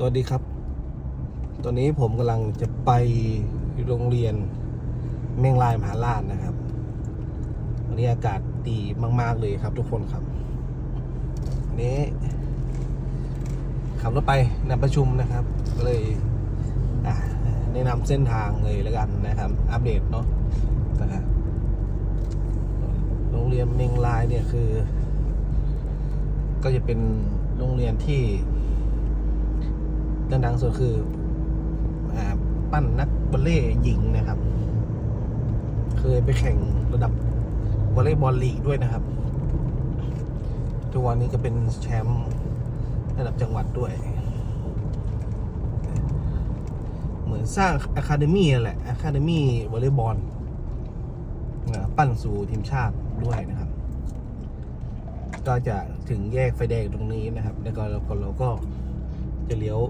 สวัสดีครับ ตอนนี้ผมกำลังจะไปโรงเรียนเมงลายมหาราชนะครับ วันนี้อากาศดีมาก ๆ เลยครับทุกคนครับนี้ขับรถไปนำประชุมนะครับ ก็เลยแนะนำเส้นทางเลยแล้วกันนะครับ อัปเดตเนาะนะครับโรงเรียนเมงลายเนี่ยคือ ก็จะเป็นโรงเรียนที่ ดังๆสุดคืออปั้นนักวอลเลย์หญิงนะครับ เคยไปแข่งระดับวอลเลย์บอลลีกด้วยนะครับ ทุกวันนี้ก็เป็นแชมป์ระดับจังหวัดด้วย เหมือนสร้างอะคาเดมี่แหละอะคาเดมี่วอลเลย์บอลปั้นสู่ทีมชาติด้วยนะครับ ก็จะถึงแยกไฟแดงตรงนี้นะครับ แล้วก็เราก็เราก็จะเลี้ยว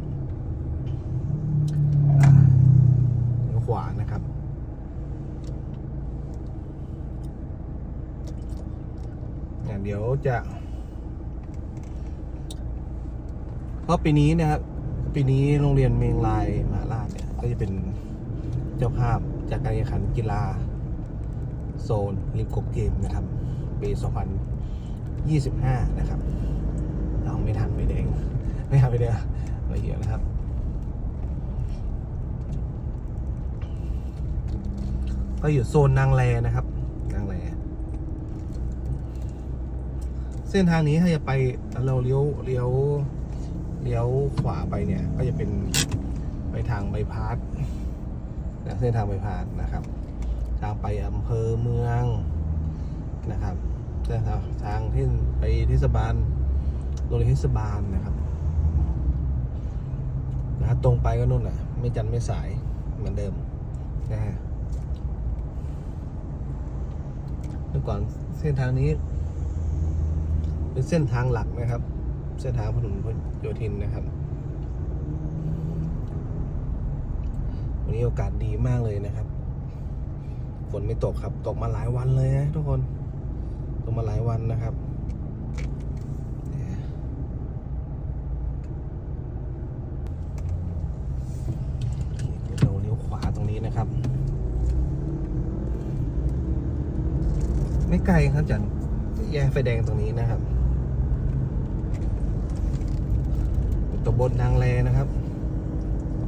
อ่าเลี้ยว ขวานะครับ เดี๋ยวจะ เพราะปีนี้นะครับ ปีนี้โรงเรียนเมงลายมาราชเนี่ย ก็จะเป็นเจ้าภาพจากการแข่งขันกีฬา โซนลิมโกเกมนะครับ ปี 2025 นะครับเอาไม่ทันไปแดง ไม่ทันไปเดียวไปเยอะนะครับ ก็อยู่โซนนางแลนะครับ นางแล เส้นทางนี้ถ้าจะไปเราเลี้ยวเลี้ยวเลี้ยวขวาไปเนี่ย ก็จะเป็นไปทางใบพาสนะเส้นทางใบพาสนะครับ ทางไปอำเภอเมืองนะครับเส้นทางทางที่ไปเทศบาลโรงเรียนเทศบาลนะครับนะตรงไปก็นู่นอะไม่จันทร์ไม่สายเหมือนเดิมนะฮะ เมื่อก่อนเส้นทางนี้ เป็นเส้นทางหลักนะครับ เส้นทางถนนพหลโยธินนะครับ วันนี้โอกาสดีมากเลยนะครับฝนไม่ตกครับ ตกมาหลายวันเลยนะทุกคน ตกมาหลายวันนะครับเนี่ยเดี๋ยวเราเลี้ยวขวาตรงนี้นะครับ ไม่ไกลครับจากแยกไฟแดงตรงนี้นะครับตำบลนางแลนะครับ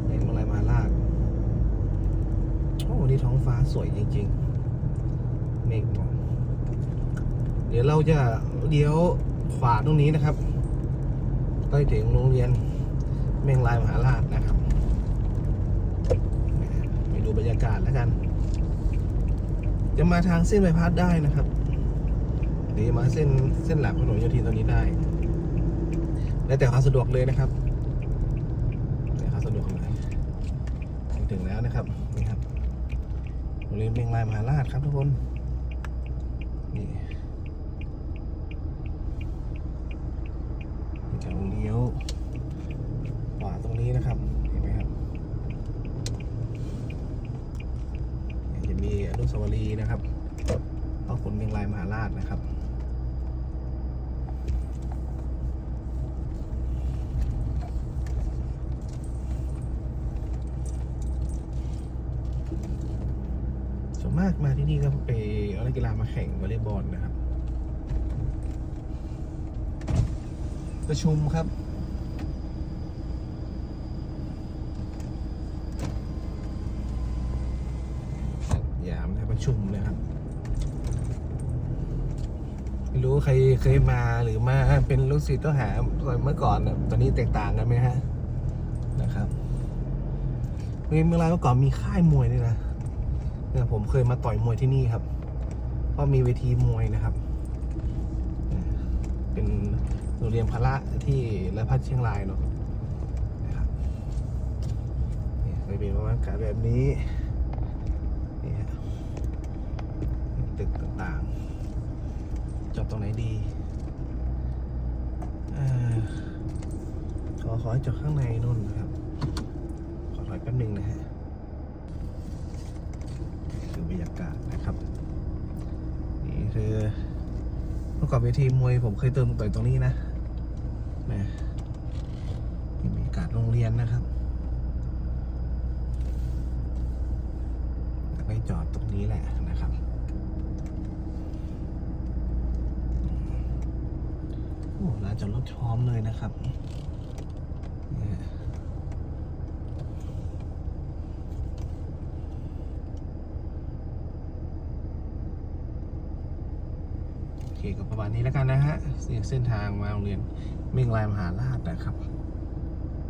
เห็นอะไรมาลาดโอ้นนี้ท้องฟ้าสวยจริง ๆ เมฆหมอกเดี๋ยวเราจะเลี้ยวขวาตรงนี้นะครับก็จะถึงโรงเรียนเมงลายมหาราชนะครับไปดูบรรยากาศแล้วกัน จะมาทางเส้นใบพัดได้นะครับ หรือมาเส้นเส้นหลักถนนโยธินตรงนี้ได้ แล้วแต่ความสะดวกเลยนะครับแต่ความสะดวกเลยถึงแล้วนะครับนี่ครับโรงเรียนเมงลายมหาราชครับทุกคนนี่จะเลี้ยวขวาตรงนี้นะครับเนี่ยจะมีอนุ สวรีนะครับพ่อขุนเมงลายมหาราชนะครับส่วนมากมาที่นี่ก็ไปเอานักกีฬามาแข่งวอลเลย์บอลนะครับ ประชุมครับ ชุมนะครับไม่รู้ใครเคยมาหรือมาเป็นลูกศิษย์ต้องหาเมื่อก่อนน่ะตอนนี้แตกต่างกันไหมฮะนะครับเมื่อไรเมื่อก่อนมีค่ายมวยด้วยนะเนี่ยผมเคยมาต่อยมวยที่นี่ครับ เพราะมีเวทีมวยนะครับ เป็นโรงเรียนพละที่และพัฒเชียงรายเนาะนะครับนี่เคยเป็นประมาณการแบบนี้นี่ฮะ ตึกต่างๆ จอดตรงไหนดีอขอขอให้จอดข้างในนู่นนะครับ ขอถอยแป๊บนึงนะฮะคือบรรยากาศนะครับ นี่คือเมื่อก่อนเวทีมวยผมเคยเติมต่อยตรงนี้นะนะนี่บรรยากาศโรงเรียนนะครับไปจอดตรงนี้แหละนะครับโอ้ ลานจอดรถพร้อมเลยนะครับเนี่ยโอเคก็ประมาณนี้แล้วกันนะฮะเส้นทางมาโรงเรียนเมงลายมหาราชนะครับ